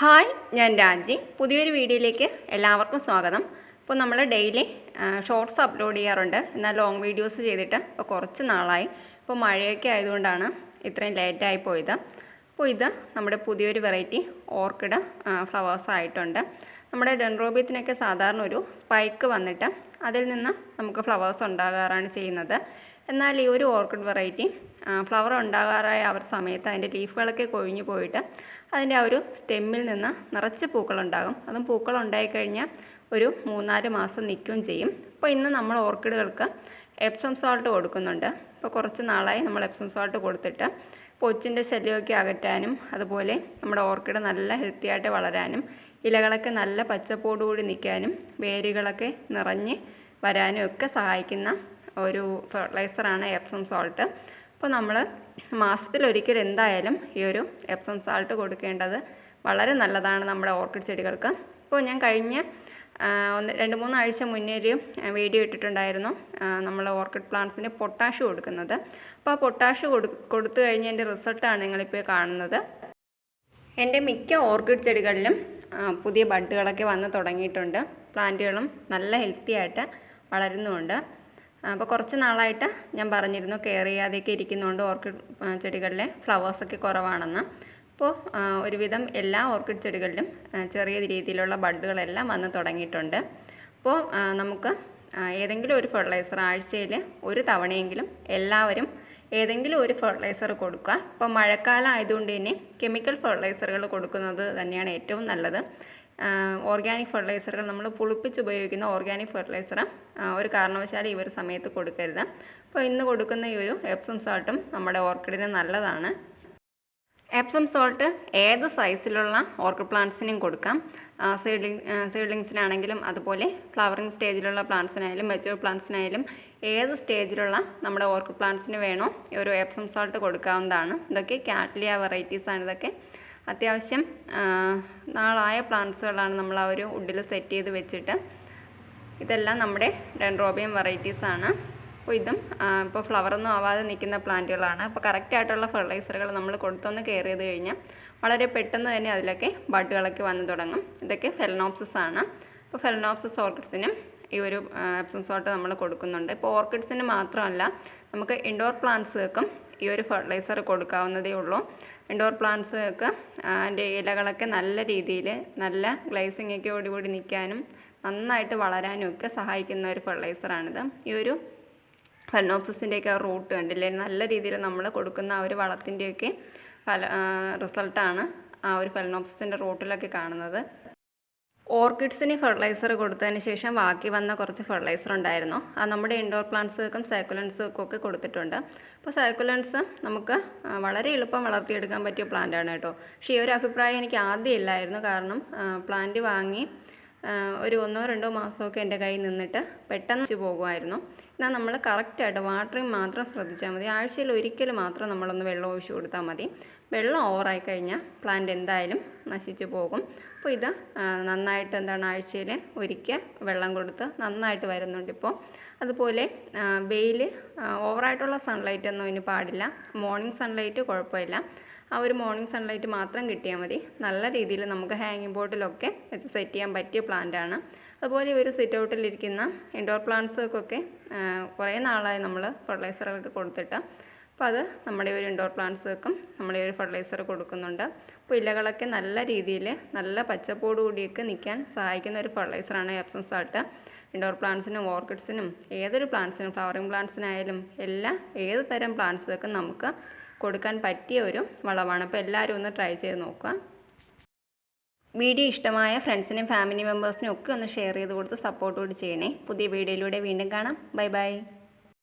Hi ഞാൻ രാജി. പുതിയൊരു വീഡിയോയിലേക്ക് എല്ലാവർക്കും സ്വാഗതം. ഇപ്പോൾ നമ്മൾ ഡെയിലി ഷോർട്സ് അപ്ലോഡ് ചെയ്യാറുണ്ട്. എന്നാൽ ലോങ് വീഡിയോസ് ചെയ്തിട്ട് ഇപ്പോൾ കുറച്ച് നാളായി. ഇപ്പോൾ മഴയൊക്കെ ആയതുകൊണ്ടാണ് ഇത്രയും ലേറ്റായി പോയത്. അപ്പോൾ ഇത് നമ്മുടെ പുതിയൊരു വെറൈറ്റി ഓർക്കിഡ് ഫ്ലവേഴ്സ് ആയിട്ടുണ്ട്. നമ്മുടെ ഡെൻറോബിയത്തിനൊക്കെ സാധാരണ ഒരു സ്പൈക്ക് വന്നിട്ട് അതിൽ നിന്ന് നമുക്ക് ഫ്ലവേഴ്സ് ഉണ്ടാകാറാണ് ചെയ്യുന്നത്. എന്നാൽ ഈ ഒരു ഓർക്കിഡ് വെറൈറ്റി ഫ്ലവർ ഉണ്ടാകാറായ ആ ഒരു സമയത്ത് അതിന്റെ ലീഫുകളൊക്കെ കൊഴിഞ്ഞു പോയിട്ട് അതിന്റെ ആ ഒരു സ്റ്റെമ്മിൽ നിന്ന് നിറച്ച് പൂക്കളുണ്ടാകും. അതും പൂക്കൾ ഉണ്ടായിക്കഴിഞ്ഞാൽ ഒരു മൂന്നാൽ മാസം നിൽക്കുകയും ചെയ്യും. അപ്പോൾ ഇന്ന് നമ്മൾ ഓർക്കിഡുകൾക്ക് എപ്സം സോൾട്ട് കൊടുക്കുന്നുണ്ട്. ഇപ്പോൾ കുറച്ച് നാളായി നമ്മൾ എപ്സം സോൾട്ട് കൊടുത്തിട്ട് പൊച്ചിന്റെ ശല്യമൊക്കെ അകറ്റാനും അതുപോലെ നമ്മുടെ ഓർക്കിഡ് നല്ല ഹെൽത്തി ആയിട്ട് വളരാനും ഇലകളൊക്കെ നല്ല പച്ചപ്പോടുകൂടി നിൽക്കാനും വേരുകളൊക്കെ നിറഞ്ഞ് വരാനും ഒക്കെ സഹായിക്കുന്ന ഒരു ഫെർട്ടിലൈസറാണ് എപ്സം സോൾട്ട് അപ്പോൾ നമ്മൾ മാസത്തിലൊരിക്കൽ എന്തായാലും ഈ ഒരു എപ്സം സാൾട്ട് കൊടുക്കേണ്ടത് വളരെ നല്ലതാണ് നമ്മുടെ ഓർക്കിഡ് ചെടികൾക്ക്. ഇപ്പോൾ ഞാൻ കഴിഞ്ഞ ഒന്ന് രണ്ട് മൂന്ന് ആഴ്ച മുന്നേ ഒരു വീഡിയോ ഇട്ടിട്ടുണ്ടായിരുന്നു. നമ്മൾ ഓർക്കിഡ് പ്ലാന്റ്സിന് പൊട്ടാഷ് കൊടുക്കുന്നത്. അപ്പോൾ ആ പൊട്ടാഷ് കൊടു കൊടുത്തു കഴിഞ്ഞതിന്റെ റിസൾട്ടാണ് നിങ്ങളിപ്പോൾ കാണുന്നത്. എന്റെ മിക്ക ഓർക്കിഡ് ചെടികളിലും പുതിയ ബഡുകളൊക്കെ വന്ന് തുടങ്ങിയിട്ടുണ്ട്. പ്ലാന്റുകളും നല്ല ഹെൽത്തി ആയിട്ട് വളരുന്നുമുണ്ട് അപ്പോൾ കുറച്ച് നാളായിട്ട് ഞാൻ പറഞ്ഞിരുന്നു കെയർ ചെയ്യാതെയൊക്കെ ഇരിക്കുന്നതുകൊണ്ട് ഓർക്കിഡ് ചെടികളിലെ ഫ്ലവേഴ്സൊക്കെ കുറവാണെന്ന്. അപ്പോൾ ഒരുവിധം എല്ലാ ഓർക്കിഡ് ചെടികളിലും ചെറിയ രീതിയിലുള്ള ബഡുകളെല്ലാം വന്ന് തുടങ്ങിയിട്ടുണ്ട്. അപ്പോൾ നമുക്ക് ഏതെങ്കിലും ഒരു ഫെർട്ടിലൈസർ ആഴ്ചയിൽ ഒരു തവണയെങ്കിലും എല്ലാവരും ഏതെങ്കിലും ഒരു ഫെർട്ടിലൈസർ കൊടുക്കുക. ഇപ്പോൾ മഴക്കാലം ആയതുകൊണ്ട് തന്നെ കെമിക്കൽ ഫെർട്ടിലൈസറുകൾ കൊടുക്കുന്നത് തന്നെയാണ് ഏറ്റവും നല്ലത്. ഓർഗാനിക് ഫെർട്ടിലൈസറുകൾ നമ്മൾ പുളിപ്പിച്ച് ഉപയോഗിക്കുന്ന ഓർഗാനിക് ഫെർട്ടിലൈസർ ഒരു കാരണവശാലും ഈ ഒരു സമയത്ത് കൊടുക്കരുത്. അപ്പോൾ ഇന്ന് കൊടുക്കുന്ന ഈ ഒരു എപ്സം സാൾട്ടും നമ്മുടെ ഓർക്കിഡിന് നല്ലതാണ്. എപ്സം സോൾട്ട് ഏത് സൈസിലുള്ള ഓർക്കിഡ് പ്ലാന്റ്സിനും കൊടുക്കാം. സീഡ്ലിങ് സീഡ്ലിങ്സിനാണെങ്കിലും അതുപോലെ ഫ്ലവറിങ് സ്റ്റേജിലുള്ള പ്ലാന്റ്സിനായാലും മെച്ചൂർ പ്ലാന്റ്സിനായാലും ഏത് സ്റ്റേജിലുള്ള നമ്മുടെ ഓർക്കിഡ് പ്ലാന്റ്സിന് വേണോ ഒരു എപ്സം സോൾട്ട് കൊടുക്കാവുന്നതാണ്. ഇതൊക്കെ കാറ്റ്ലിയ വെറൈറ്റീസാണ് ഇതൊക്കെ. അത്യാവശ്യം നാളായ പ്ലാന്റ്സുകളാണ് നമ്മൾ ആ ഒരു വുഡിൽ സെറ്റ് ചെയ്ത് വെച്ചിട്ട് ഇതെല്ലാം നമ്മുടെ ഡെൻഡ്രോബിയം വെറൈറ്റീസാണ് അപ്പോൾ ഇതും ഇപ്പോൾ ഫ്ലവറൊന്നും ആവാതെ നിൽക്കുന്ന പ്ലാന്റുകളാണ്. അപ്പോൾ കറക്റ്റായിട്ടുള്ള ഫെർട്ടിലൈസറുകൾ നമ്മൾ കൊടുത്തൊന്ന് കെയർ ചെയ്ത് കഴിഞ്ഞാൽ വളരെ പെട്ടെന്ന് തന്നെ അതിലൊക്കെ ബഡുകളൊക്കെ വന്നു തുടങ്ങും. ഇതൊക്കെ ഫെലനോപ്സിസ് ആണ്. അപ്പോൾ ഫെലനോപ്സിസ് ഓർക്കിഡ്സിനും ഈ ഒരു എപ്സം സോൾട്ട് നമ്മൾ കൊടുക്കുന്നുണ്ട്. ഇപ്പോൾ ഓർക്കിഡ്സിന് മാത്രമല്ല നമുക്ക് ഇൻഡോർ പ്ലാന്റ്സുകൾക്കും ഈ ഒരു ഫെർട്ടിലൈസർ കൊടുക്കാവുന്നതേ ഉള്ളൂ. ഇൻഡോർ പ്ലാന്റ്സുകൾക്ക് അതിന്റെ ഇലകളൊക്കെ നല്ല രീതിയിൽ നല്ല ഗ്ലൈസിങ്ങൊക്കെ ഓടികൂടി നിൽക്കാനും നന്നായിട്ട് വളരാനും ഒക്കെ സഹായിക്കുന്ന ഒരു ഫെർട്ടിലൈസറാണിത് ഈ ഒരു ഫെർണോപ്സിന്റെയൊക്കെ റൂട്ട് കണ്ടില്ലേ? നല്ല രീതിയിൽ നമ്മൾ കൊടുക്കുന്ന ആ ഒരു വളത്തിന്റെയൊക്കെ ഫല റിസൾട്ടാണ് ആ ഒരു ഫലനോപ്സിന്റെ റൂട്ടിലൊക്കെ കാണുന്നത്. ഓർക്കിഡ്സിന് ഫെർട്ടിലൈസർ കൊടുത്തതിന് ശേഷം ബാക്കി വന്ന കുറച്ച് ഫെർട്ടിലൈസർ ഉണ്ടായിരുന്നു. അത് നമ്മുടെ ഇൻഡോർ പ്ലാന്റ്സുകൾക്കും സൈക്കുലൻസുകൾക്കും ഒക്കെ കൊടുത്തിട്ടുണ്ട്. അപ്പോൾ സൈക്കുലൻസ് നമുക്ക് വളരെ എളുപ്പം വളർത്തിയെടുക്കാൻ പറ്റിയ പ്ലാന്റാണ് കേട്ടോ. പക്ഷേ ഈ ഒരു അഭിപ്രായം എനിക്ക് ആദ്യം ഇല്ലായിരുന്നു. കാരണം പ്ലാന്റ് വാങ്ങി ഒരു ഒന്നോ രണ്ടോ മാസമൊക്കെ എന്റെ കയ്യിൽ നിന്നിട്ട് പെട്ടെന്ന് പോകുമായിരുന്നു. എന്നാൽ നമ്മൾ കറക്റ്റായിട്ട് വാട്ടറിങ് മാത്രം ശ്രദ്ധിച്ചാൽ മതി. ആഴ്ചയിൽ ഒരിക്കൽ മാത്രം നമ്മളൊന്ന് വെള്ളം ഒഴിച്ചു കൊടുത്താൽ മതി. വെള്ളം ഓവറായി കഴിഞ്ഞാൽ പ്ലാന്റ് എന്തായാലും നശിച്ചു പോകും. അപ്പോൾ ഇത് നന്നായിട്ട് എന്താണ് ആഴ്ചയിൽ ഒരിക്കൽ വെള്ളം കൊടുത്ത് നന്നായിട്ട് വരുന്നുണ്ട് ഇപ്പോൾ. അതുപോലെ വെയിൽ ഓവറായിട്ടുള്ള സൺലൈറ്റ് ഒന്നും ഇതിന് പാടില്ല. മോർണിംഗ് സൺലൈറ്റ് കുഴപ്പമില്ല. ആ ഒരു മോർണിംഗ് സൺലൈറ്റ് മാത്രം കിട്ടിയാൽ മതി. നല്ല രീതിയിൽ നമുക്ക് ഹാങ്ങിങ് ബോട്ടിലൊക്കെ വെച്ച് സെറ്റ് ചെയ്യാൻ പറ്റിയ പ്ലാന്റാണ് അതുപോലെ ഒരു സിറ്റ് ഔട്ടിലിരിക്കുന്ന ഇൻഡോർ പ്ലാന്റ്സൊക്കെ കുറേ നാളായി നമ്മൾ ഫെർട്ടിലൈസറുകൾക്ക് കൊടുത്തിട്ട്. അപ്പോൾ അത് നമ്മുടെ ഒരു ഇൻഡോർ പ്ലാന്റ്സുകൾക്കും നമ്മൾ ഒരു ഫെർട്ടിലൈസർ കൊടുക്കുന്നുണ്ട്. അപ്പോൾ ഇലകളൊക്കെ നല്ല രീതിയിൽ നല്ല പച്ചപ്പോട് കൂടിയൊക്കെ നിൽക്കാൻ സഹായിക്കുന്ന ഒരു ഫെർട്ടിലൈസറാണ് എപ്സം സാൾട്ട് ഇൻഡോർ പ്ലാന്റ്സിനും ഓർക്കിഡ്സിനും ഏതൊരു പ്ലാന്റ്സിനും ഫ്ലവറിങ് പ്ലാന്റ്സിനായാലും എല്ലാ ഏത് തരം പ്ലാന്റ്സുകൾക്കും നമുക്ക് കൊടുക്കാൻ പറ്റിയ ഒരു വളമാണ്. അപ്പോൾ എല്ലാവരും ഒന്ന് ട്രൈ ചെയ്ത് നോക്കുക. വീഡിയോ ഇഷ്ടമായ ഫ്രണ്ട്സിനും ഫാമിലി മെമ്പേഴ്സിനും ഒക്കെ ഒന്ന് ഷെയർ ചെയ്ത് കൊടുത്ത് സപ്പോർട്ട് കൂടി ചെയ്യണേ. പുതിയ വീഡിയോയിലൂടെ വീണ്ടും കാണാം. Bye bye.